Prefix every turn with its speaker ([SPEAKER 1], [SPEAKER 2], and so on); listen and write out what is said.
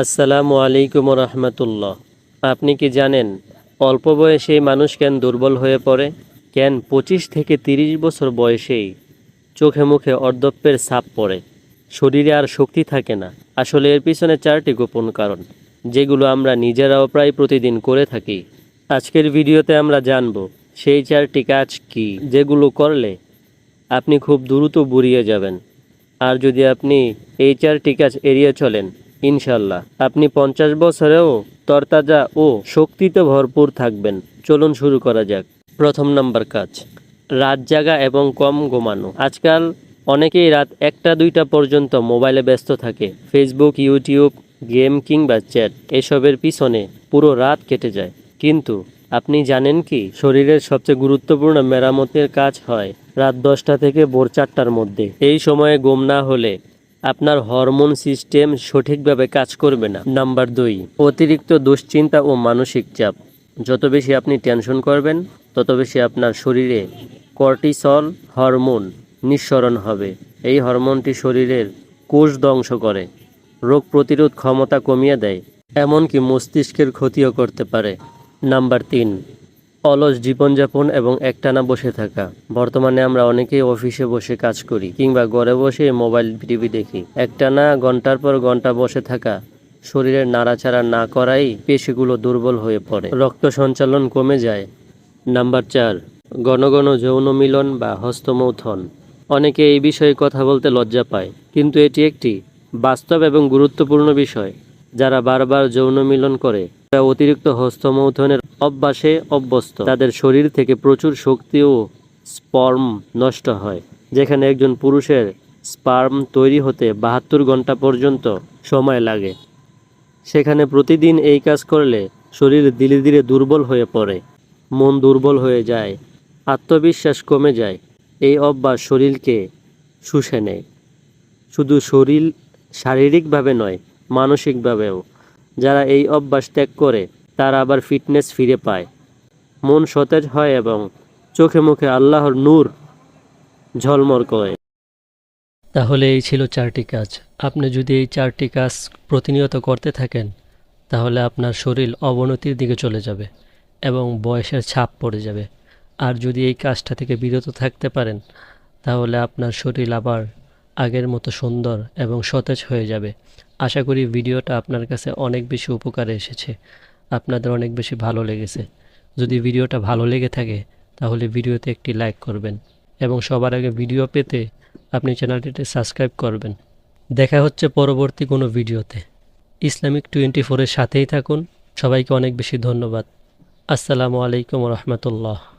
[SPEAKER 1] আসসালামু আলাইকুম রহমতুল্লাহ আপনি কি জানেন, অল্প বয়সেই মানুষ কেন দুর্বল হয়ে পড়ে? কেন পঁচিশ থেকে তিরিশ বছর বয়সেই চোখে মুখে অর্ধপ্যের ছাপ পড়ে? শরীরে আর শক্তি থাকে না। আসলে এর পিছনে চারটি গোপন কারণ, যেগুলো আমরা নিজেরাও প্রায় প্রতিদিন করে থাকি। আজকের ভিডিওতে আমরা জানব, সেই চারটি কাজ কি, যেগুলো করলে আপনি খুব দ্রুত বুড়িয়ে যাবেন। আর যদি আপনি এই চারটি কাজ এড়িয়ে চলেন ইনশাল্লাহ আপনি পঞ্চাশ বছরেও তরতাজা ও শক্তিতে ভরপুর থাকবেন। চলুন শুরু করা যাক। প্রথম নাম্বার কাজ। রাত জাগা এবং কম ঘুমানো। আজকাল অনেকেই রাত একটা, দুইটা পর্যন্ত মোবাইলে ব্যস্ত থাকে। ফেসবুক ইউটিউব গেম কিংবা চ্যাট এসবের পিছনে পুরো রাত কেটে যায়। কিন্তু আপনি জানেন কি? শরীরের সবচেয়ে গুরুত্বপূর্ণ মেরামতের কাজ হয় রাত দশটা থেকে ভোর চারটার মধ্যে। এই সময়ে ঘুম না হলে আপনার হরমোন সিস্টেম সঠিকভাবে কাজ করবে না। নাম্বার দুই, অতিরিক্ত দুশ্চিন্তা ও মানসিক চাপ। যত বেশি আপনি টেনশন করবেন, তত বেশি আপনার শরীরে কর্টিসল হরমোন নিঃসরণ হবে। এই হরমোনটি শরীরের কোষ ধ্বংস করে, রোগ প্রতিরোধ ক্ষমতা কমিয়ে দেয়, এমনকি মস্তিষ্কের ক্ষতিও করতে পারে। নাম্বার তিন অলস জীবনযাপন এবং একটানা বসে থাকা। বর্তমানে আমরা অনেকেই অফিসে বসে কাজ করি কিংবা ঘরে বসে মোবাইল, টিভি দেখি। একটানা ঘণ্টার পর ঘণ্টা বসে থাকা শরীরের নাড়াচাড়া না করাই পেশিগুলো দুর্বল হয়ে পড়ে। রক্ত সঞ্চালন কমে যায়। নাম্বার চার, ঘন ঘন যৌন মিলন বা হস্তমৌথন। অনেকে এই বিষয়ে কথা বলতে লজ্জা পায়, কিন্তু এটি একটি বাস্তব এবং গুরুত্বপূর্ণ বিষয়। যারা বারবার যৌন মিলন করে, তারা অতিরিক্ত হস্তমৌথনের অভ্যাসে অভ্যস্ত। তাদের শরীর থেকে প্রচুর শক্তি ও স্পর্ম নষ্ট হয়, যেখানে একজন পুরুষের স্পার্ম তৈরি হতে বাহাত্তর ঘণ্টা পর্যন্ত সময় লাগে। সেখানে প্রতিদিন এই কাজ করলে শরীর ধীরে ধীরে দুর্বল হয়ে পড়ে, মন দুর্বল হয়ে যায়, আত্মবিশ্বাস কমে যায়। এই অভ্যাস শরীরকে শুষে নেয়। শুধু শরীর শারীরিকভাবে নয়, মানসিকভাবেও। যারা এই অভ্যাস ত্যাগ করে তারা আবার ফিটনেস ফিরে পায়। মন সতেজ হয় এবং চোখে মুখে আল্লাহর নূর ঝলমল করে। তাহলে এই ছিল চারটি কাজ। আপনি যদি এই চারটি কাজ প্রতিনিয়ত করতে থাকেন, তাহলে আপনার শরীর অবনতির দিকে চলে যাবে এবং বয়সের ছাপ পড়ে যাবে। আর যদি এই কাজটা থেকে বিরত থাকতে পারেন, তাহলে আপনার শরীর আবার আগের মতো সুন্দর এবং সতেজ হয়ে যাবে। আশা করি ভিডিওটা আপনার কাছে অনেক বেশি উপকারে এসেছে। আপনাদের অনেক বেশি ভালো লেগেছে। যদি ভিডিওটা ভালো লেগে থাকে, তাহলে ভিডিওতে একটি লাইক করবেন এবং সবার আগে ভিডিও পেতে আপনি চ্যানেলটিতে সাবস্ক্রাইব করবেন। দেখা হচ্ছে পরবর্তী কোনো ভিডিওতে। ইসলামিক টোয়েন্টি ফোরের সাথেই থাকুন। সবাইকে অনেক বেশি ধন্যবাদ। আসসালামু আলাইকুম রহমতুল্লাহ।